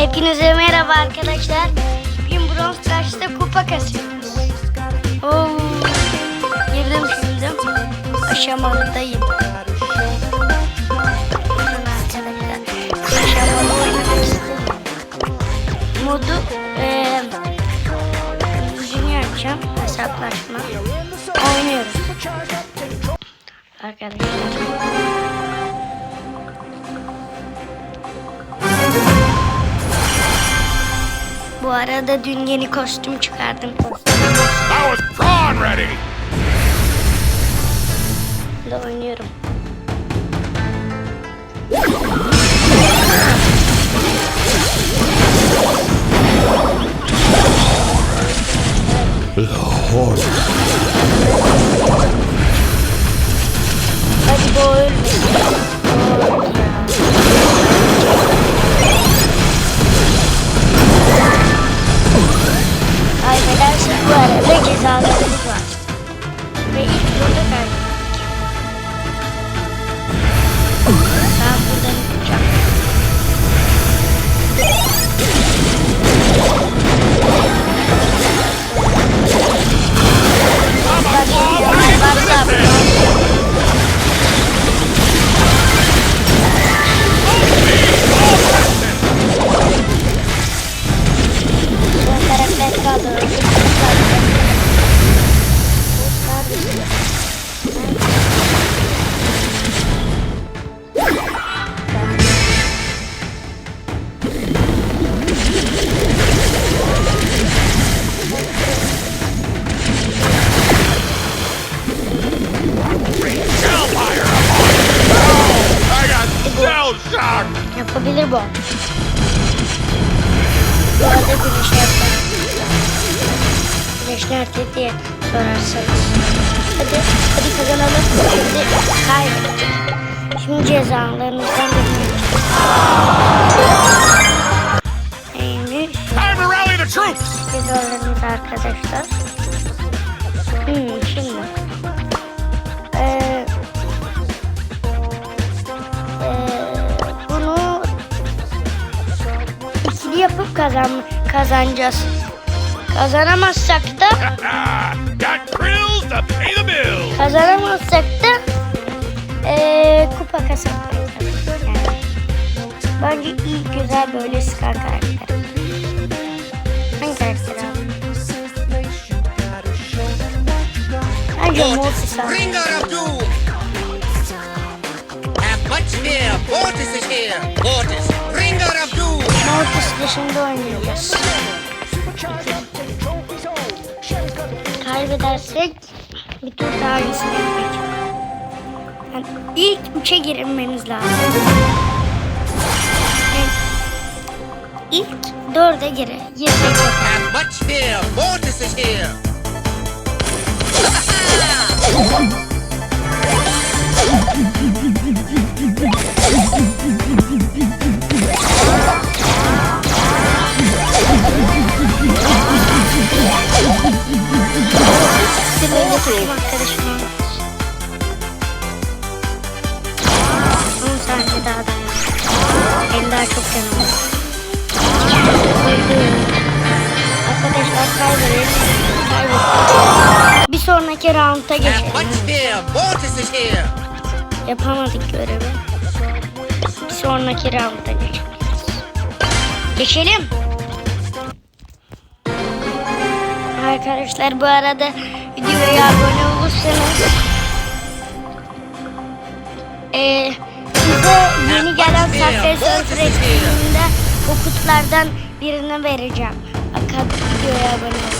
Hepinize merhaba arkadaşlar. Bugün Bronz Crush'ta kupa kasıyoruz. Oo, girdim şimdi. Aşamadayım. Aşamalı oynamak istedim. Modu eee Junior açacağım. Hesaplaşma. Oynuyoruz. Arkadaşlar. Bu arada dün yeni kostüm çıkardım. I was prawn ready. da oynuyorum. Hadi bu bu arada cezalarımız var. Ve ilk turda kaybettik. Ben buradan gideceğim. Nerede diye sorarsanız. Hadi, hadi kazanalım. Hadi kaybettik. Şimdi cezalarımızdan birini Neymiş? Time to rally the troops. Cezalarımız arkadaşlar. Hmm, şimdi. Ee, ee, bunu ikili yapıp kazan kazanacağız. Kazanamazsak da got krills to pay the bills. kazanamazsak da ee, kupa kazanmayacağız. Yani. Bence iyi güzel böyle sıkan karakter. Hangi karakter abi? Bence Mortis abi. Bringer of Doom! Have much fear! Mortis is here! Mortis, of Doom! Mortis dışında oynayacağız. Kaybedersek bir tur daha yapacağız. Yani ilk üçe girilmemiz lazım. İlk dörde gire. Girsek Have much fear! Mortis is here! Round'a geçelim. Yapamadık görevi. Bir sonraki round'a geçelim. Geçelim. Arkadaşlar bu arada videoya abone olursanız eee size yeni gelen Safer Surfer etkinliğinde o kutulardan birini vereceğim. Akad videoya abone olun.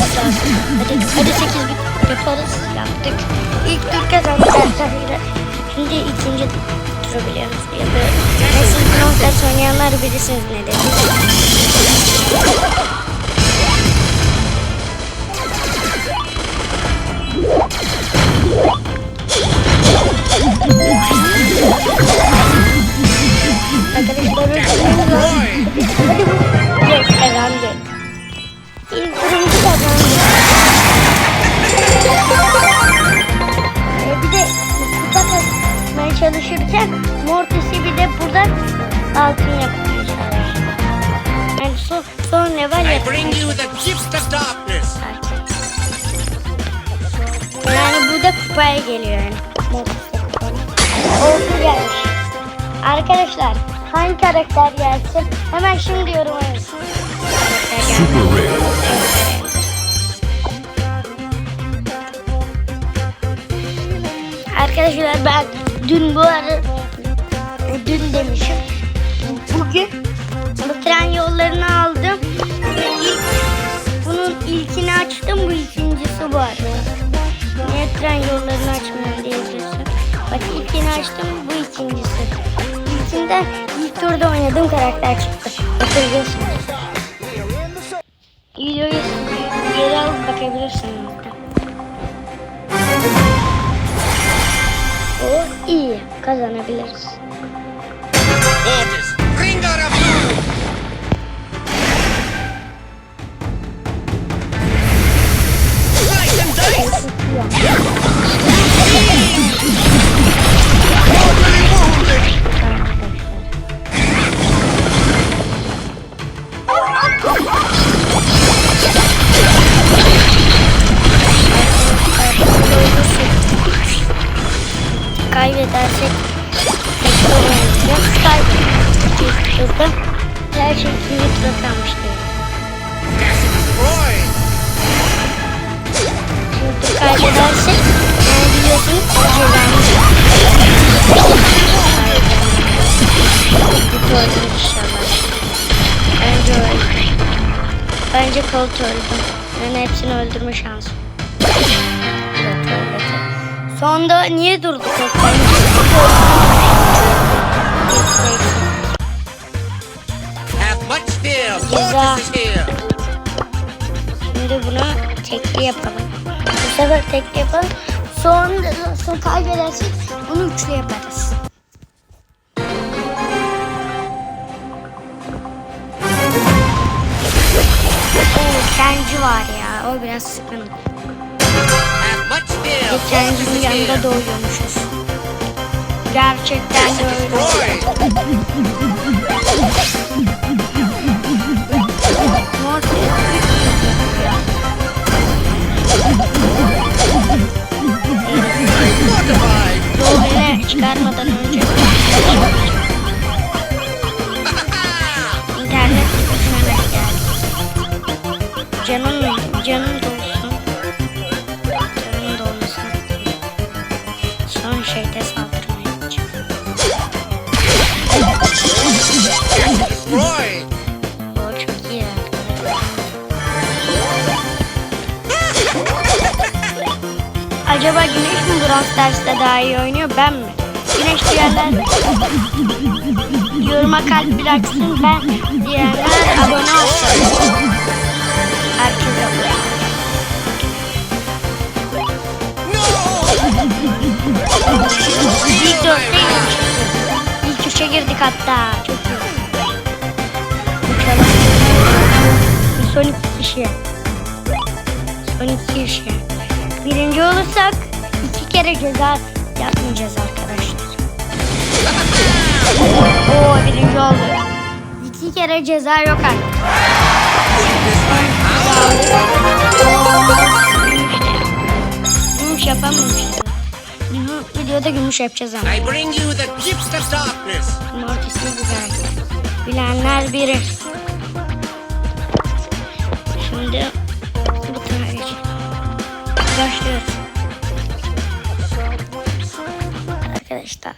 lazım. Hadi, hadi 8 yaparız yaptık. İlk tur kazandık arkadaşlar. Şimdi ikinci turu biliyoruz. Yapıyoruz. Ve siz Brawl oynayanlar bilirsiniz ne dedim. Arkadaşlar Oldu gelmiş. Arkadaşlar hangi karakter gelsin? Hemen şimdi yoruma yazın. Super rare. Arkadaşlar ben dün bu ara e, dün demişim. Bugün bu tren yollarını aldım. İlk, bunun ilkini açtım. Bu ikincisi arada. Niye tren yollarını açmıyorum açtım. Bu ikincisi. İlkinde ilk turda oynadığım karakter çıktı. Hatırlıyorsunuz. Videoyu geri alıp bakabilirsin hatta. O iyi. Kazanabiliriz. Mortis, Turda her şey ikinci tura kalmış diyor. Destroyed. Şimdi kaybedersek yani biliyorsunuz var. Kötü öldüm inşallah. Bence öldüm. Bence Colt öldü. Yani hepsini öldürme şansım. Sonda niye durdu Colt? Yapalım. Bu sefer tekli yapalım. Son, son kaybedersek bunu üçlü yaparız. Oo, kendi var ya. O biraz sıkıntı. İs yanında doğuyormuşuz. Gerçekten de öyle. Mortified. Doğuya çıkarmadan önce internet düşmemek yani. Canım canım Acaba Güneş mi Brawl Stars'ta daha iyi oynuyor ben mi? Güneş diyenler yoruma kalp bıraksın ben diyenler abone olsun. Herkes abone. İlk dörtteymiş. İlk üçe girdik hatta. Çok iyi. Bakalım. Son iki kişi. Son iki kişi. Birinci olursak iki kere ceza yapmayacağız arkadaşlar. Oo birinci oldu. İki kere ceza yok artık. Gümüş yapamamışlar. Bunu videoda gümüş yapacağız ama. I bring you the gift of darkness. Güzel. Bilenler biri. Şimdi bu. Başlıyoruz. Arkadaşlar.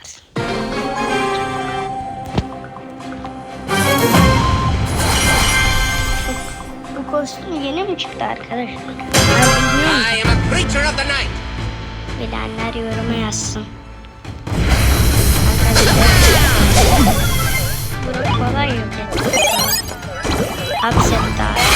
Bu kostüm yeni mi çıktı arkadaşlar? I am a creature of the night. Bilenler yoruma yazsın. Bunu kolay yok et. Hapset daha.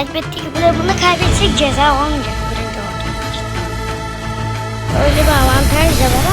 Kaybettik bile bunu kaybetsek ceza olmayacak birinci olduğumuz için. Öyle bir avantaj da var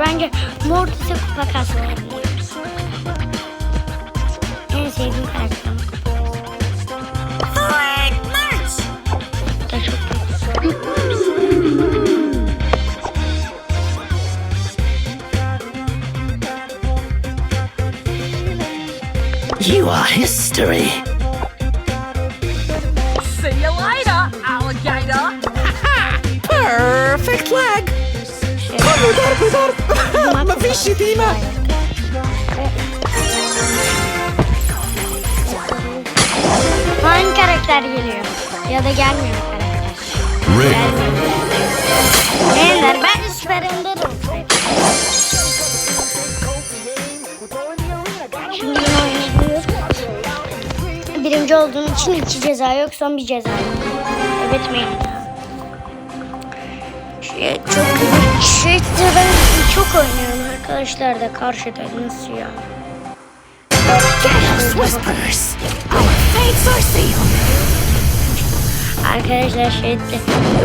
bence Mortis'e kupa kasmayabiliriz. En sevdiğim karakterim. Da çok iyi. You are history. See you later, alligator. Perfect leg. Godardo, Godardo. Ma fiši ti ima. Hangi karakter geliyor? Ya da gelmiyor karakter. Rick. Ender ben süper Ender'ım. Şimdi oyunu Birinci olduğun için iki ceza yok son bir ceza. Evet miyim? Şey, çok şey de ben çok oynuyorum arkadaşlar da karşıda nasıl ya? Whispers. Our fates are sealed. Arkadaşlar şey de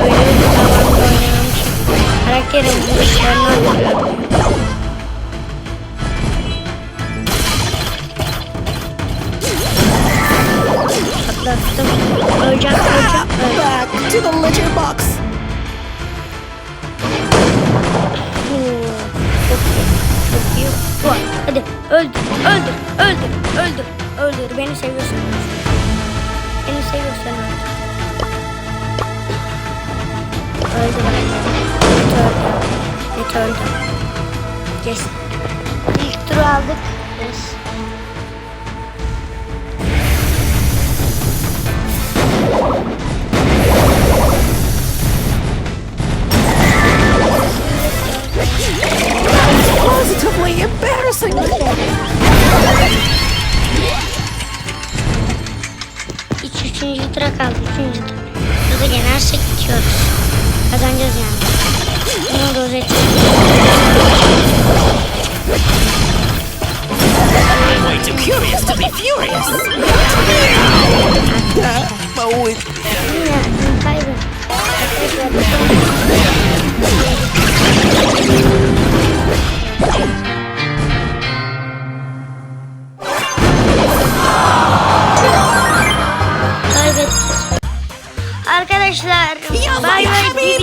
öyle bir zamanda oynamış. Karakterin vuruşlarını hatırlıyorum. Atlattım. Öleceğim. Hadi öldür, öldür, öldür, öldür, öldür. Beni seviyorsan öldür. Beni seviyorsan öldür. Öldü bence. Net öldü. Net. İlk turu aldık. Yes.